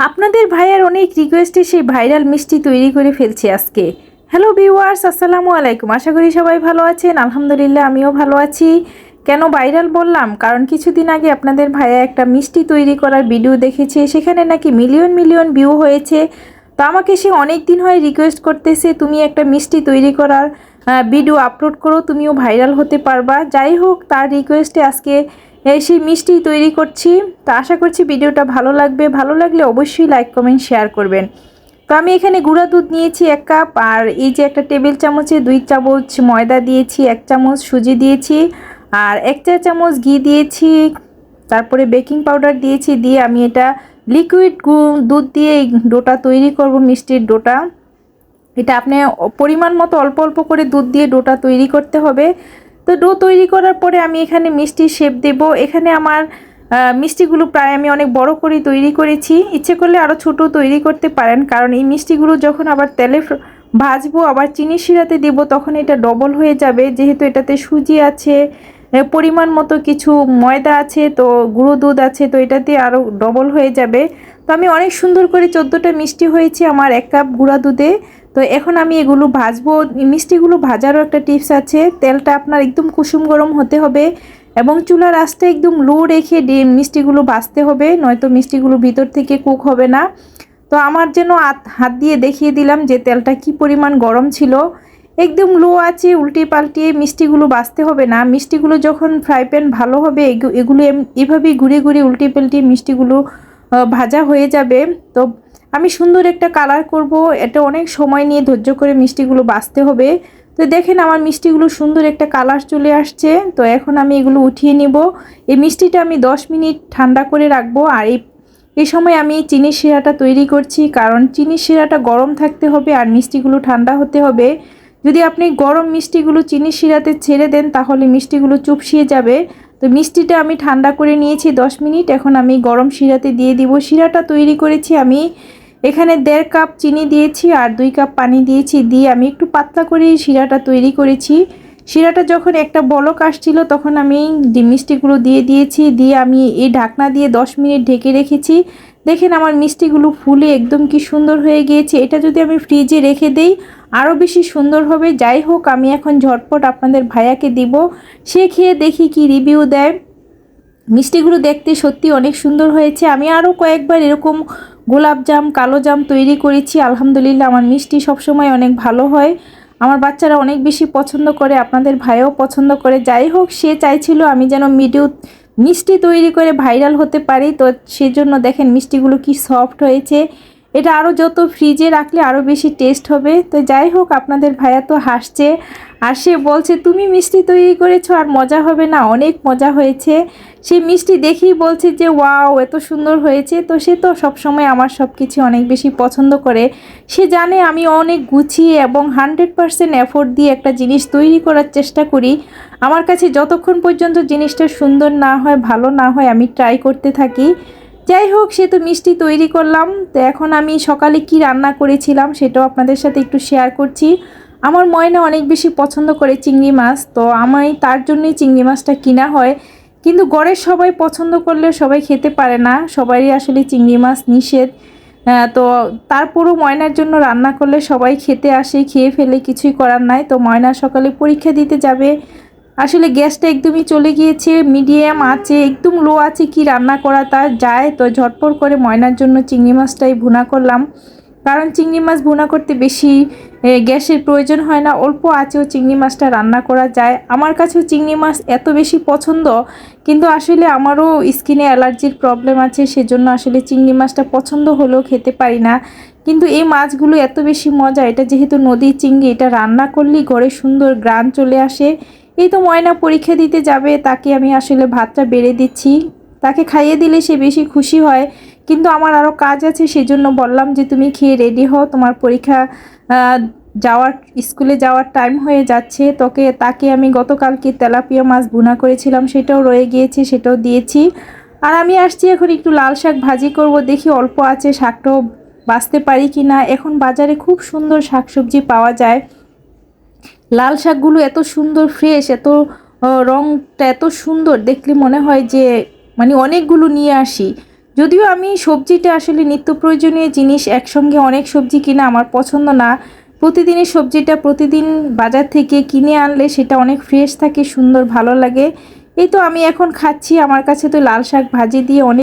আপনাদের ভাইয়ের অনেক রিকোয়েস্টে সেই ভাইরাল মিষ্টি তৈরি করে ফেলছে আজকে। হ্যালো ভিউয়ার্স আসসালামু আলাইকুম। আশা করি সবাই ভালো আছেন। আলহামদুলিল্লাহ, আমিও ভালো আছি। কেন ভাইরাল বললাম? কারণ কিছুদিন আগে আপনাদের ভাইয়া একটা মিষ্টি তৈরি করার ভিডিও দেখেছে। সেখানে নাকি মিলিয়ন মিলিয়ন ভিউ হয়েছে। তো আমাকে সে অনেক দিন হয় রিকোয়েস্ট করতেছে, তুমি একটা মিষ্টি তৈরি করার ভিডিও আপলোড করো, তুমিও ভাইরাল হতে পারবা। যাই হোক, তার রিকোয়েস্টে আজকে সেই মিষ্টি তৈরি করছি। তো আশা করছি ভিডিওটা ভালো লাগবে। ভালো লাগলে অবশ্যই লাইক কমেন্ট শেয়ার করবেন। তো আমি এখানে গুঁড়া দুধ নিয়েছি এক কাপ আর এই যে একটা টেবিল চামচে দুই চামচ ময়দা দিয়েছি, এক চামচ সুজি দিয়েছি, আর এক চা চামচ ঘি দিয়েছি, তারপরে বেকিং পাউডার দিয়েছি, দিয়ে আমি এটা লিকুইড দুধ দিয়ে এই ডোটা তৈরি করব, মিষ্টির ডোটা। এটা আপনি পরিমাণ মতো অল্প অল্প করে দুধ দিয়ে ডোটা তৈরি করতে হবে। তো ডো তৈরি করার পরে আমি এখানে মিষ্টির শেপ দেব। এখানে আমার মিষ্টিগুলো প্রায় আমি অনেক বড় করে তৈরি করেছি। ইচ্ছে করলে আরও ছোট তৈরি করতে পারেন, কারণ এই মিষ্টিগুলো যখন আবার তেলে ভাজবো, আবার চিনি শিরাতে দেবো, তখন এটা ডবল হয়ে যাবে। যেহেতু এটাতে সুজি আছে পরিমাণ মতো কিছু ময়দা আছে, তো গুঁড়ো দুধ আছে, তো এটাতে আরও ডবল হয়ে যাবে। তো আমি অনেক সুন্দর করে চোদ্দোটা মিষ্টি হয়েছে আমার এক কাপ গুঁড়া দুধে। তো এখন আমি এগুলো ভাজবো। মিষ্টিগুলো ভাজারও একটা টিপস আছে, তেলটা আপনার একদম কুসুম গরম হতে হবে এবং চুলার আঁচটা একদম লো রেখে মিষ্টিগুলো ভাজতে হবে, নয়তো মিষ্টিগুলো ভিতর থেকে কুক হবে না। তো আমার যেন হাত দিয়ে দেখিয়ে দিলাম যে তেলটা কি পরিমাণ গরম ছিল। একদম লো আছে উল্টে পাল্টিয়ে মিষ্টিগুলো বাঁচতে হবে না। মিষ্টিগুলো যখন ফ্রাই প্যান ভালো হবে এগুলো এভাবেই ঘুরে ঘুরে উল্টে পাল্টিয়ে মিষ্টিগুলো ভাজা হয়ে যাবে। তো আমি সুন্দর একটা কালার করব। এটা অনেক সময় নিয়ে ধৈর্য করে মিষ্টিগুলো বাঁচতে হবে। তো দেখেন আমার মিষ্টিগুলো সুন্দর একটা কালার চলে আসছে। তো এখন আমি এগুলো উঠিয়ে নিব। এই মিষ্টিটা আমি 10 মিনিট ঠান্ডা করে রাখব। আর এই এই সময় আমি চিনি শিরাটা তৈরি করছি। কারণ চিনি শিরাটা গরম থাকতে হবে আর মিষ্টিগুলো ঠান্ডা হতে হবে। যদি আপনি গরম মিষ্টিগুলো চিনি শিরাতে ছেড়ে দেন, তাহলে মিষ্টিগুলো চুপসিয়ে যাবে। তো মিষ্টিটা আমি ঠান্ডা করে নিয়েছি 10 মিনিট। এখন আমি গরম শিরাতে দিয়ে দিব। শিরাটা তৈরি করেছি আমি। এখানে দেড় কাপ চিনি দিয়েছি আর দুই কাপ পানি দিয়েছি। দিয়ে আমি একটু পাতলা করে শিরাটা তৈরি করেছি। শিরাটা যখন একটা বলক আসছিল, তখন আমি মিষ্টিগুলো দিয়ে দিয়েছি, দিয়ে আমি এই ঢাকনা দিয়ে 10 মিনিট ঢেকে রেখেছি। দেখেন আমার মিষ্টিগুলো ফুলে একদম কি সুন্দর হয়ে গিয়েছে। এটা যদি আমি ফ্রিজে রেখে দেই আরও বেশি সুন্দর হবে। যাই হোক, আমি এখন ঝটপট আপনাদের ভাইয়াকে দিব। সে খেয়ে দেখি কি রিভিউ দেয়। মিষ্টিগুলো দেখতে সত্যি অনেক সুন্দর হয়েছে। আমি আরও কয়েকবার এরকম গোলাপ জাম, কালো জাম তৈরি করেছি। আলহামদুলিল্লাহ, আমার মিষ্টি সবসময় অনেক ভালো হয়। আমার বাচ্চারা অনেক বেশি পছন্দ করে, আপনাদের ভাইও পছন্দ করে। যাই হোক, সে চাইছিল আমি যেন মিডিউ মিষ্টি তৈরি করে ভাইরাল হতে পারি। তো সেজন্য দেখেন মিষ্টিগুলো কি সফট হয়েছে। এটা আরও যত ফ্রিজে রাখলে আরও বেশি টেস্ট হবে। তো যাই হোক, আপনাদের ভাইয়া তো হাসছে। আর সে বলছে, তুমি মিষ্টি তৈরি করেছ আর মজা হবে না, অনেক মজা হয়েছে। সে মিষ্টি দেখেই বলছে যে, ওয়াও, এত সুন্দর হয়েছে। তো সে তো সবসময় আমার সব কিছু অনেক বেশি পছন্দ করে। সে জানে আমি অনেক গুছিয়ে এবং হান্ড্রেড পারসেন্ট এফোর্ট দিয়ে একটা জিনিস তৈরি করার চেষ্টা করি। আমার কাছে যতক্ষণ পর্যন্ত জিনিসটা সুন্দর না হয়, ভালো না হয়, আমি ট্রাই করতে থাকি। যাই হোক, সে তো মিষ্টি তৈরি করলাম। তো এখন আমি সকালে কি রান্না করেছিলাম সেটাও আপনাদের সাথে একটু শেয়ার করছি। আমার ময়না অনেক বেশি পছন্দ করে চিংড়ি মাছ, তো আমি তার জন্যই চিংড়ি মাছটা কিনা হয়। কিন্তু গড়ের সবাই পছন্দ করলে সবাই খেতে পারে না, সবারই আসলে চিংড়ি মাছ নিষেধ। তো তারপরও ময়নার জন্য রান্না করলে সবাই খেতে আসে, খেয়ে ফেলে কিছুই করার নাই। তো ময়না সকালে পরীক্ষা দিতে যাবে আসলে গ্যাসটা একদমই চলে গিয়েছে মিডিয়াম আছে, একদম লো আছে, কি রান্না করা তা যায়। তো ঝটপট করে ময়নার জন্য চিংড়ি মাছটাই ভুনা করলাম। কারণ চিংড়ি মাছ ভুনা করতে বেশি গ্যাসের প্রয়োজন হয় না। অল্প আছেও চিংড়ি মাছটা রান্না করা যায়। আমার কাছেও চিংড়ি মাছ এত বেশি পছন্দ, কিন্তু আসলে আমারও স্কিনে অ্যালার্জির প্রবলেম আছে, সেজন্য আসলে চিংড়ি মাছটা পছন্দ হলেও খেতে পারি না। কিন্তু এই মাছগুলো এত বেশি মজা, এটা যেহেতু নদীর চিংড়ি, এটা রান্না করলেই ঘরে সুন্দর গ্রান চলে আসে। এই তো ময়না পরীক্ষা দিতে যাবে, তাকে আমি আসলে ভাতটা বেড়ে দিচ্ছি। তাকে খাইয়ে দিলে সে বেশি খুশি হয়, কিন্তু আমার আরও কাজ আছে, সেজন্য বললাম যে তুমি খেয়ে রেডি হও। তোমার পরীক্ষা যাওয়ার, স্কুলে যাওয়ার টাইম হয়ে যাচ্ছে, তোকে, তাকে আমি গতকালকে তেলাপিয়া মাছ বুনা করেছিলাম, সেটাও রয়ে গিয়েছে, সেটাও দিয়েছি। আর আমি আসছি এখন একটু লাল শাক ভাজি করব, দেখি অল্প আছে, শাকটাও বাঁচতে পারি কি না এখন বাজারে খুব সুন্দর শাকসবজি পাওয়া যায়। লাল শাকগুলো এত সুন্দর ফ্রেশ এত রংটা এত সুন্দর। দেখলে মনে হয় যে মানে অনেকগুলো নিয়ে আসি। যদিও আমি সবজিটা আসলে নিত্য প্রয়োজনীয় জিনিস, একসঙ্গে অনেক সবজি কিনা আমার পছন্দ না। প্রতিদিনের সবজিটা প্রতিদিন বাজার থেকে কিনে আনলে সেটা অনেক ফ্রেশ থাকে, সুন্দর, ভালো লাগে। এই তো আমি এখন খাচ্ছি, আমার কাছে তো লাল শাক ভাজি দিয়ে অনেক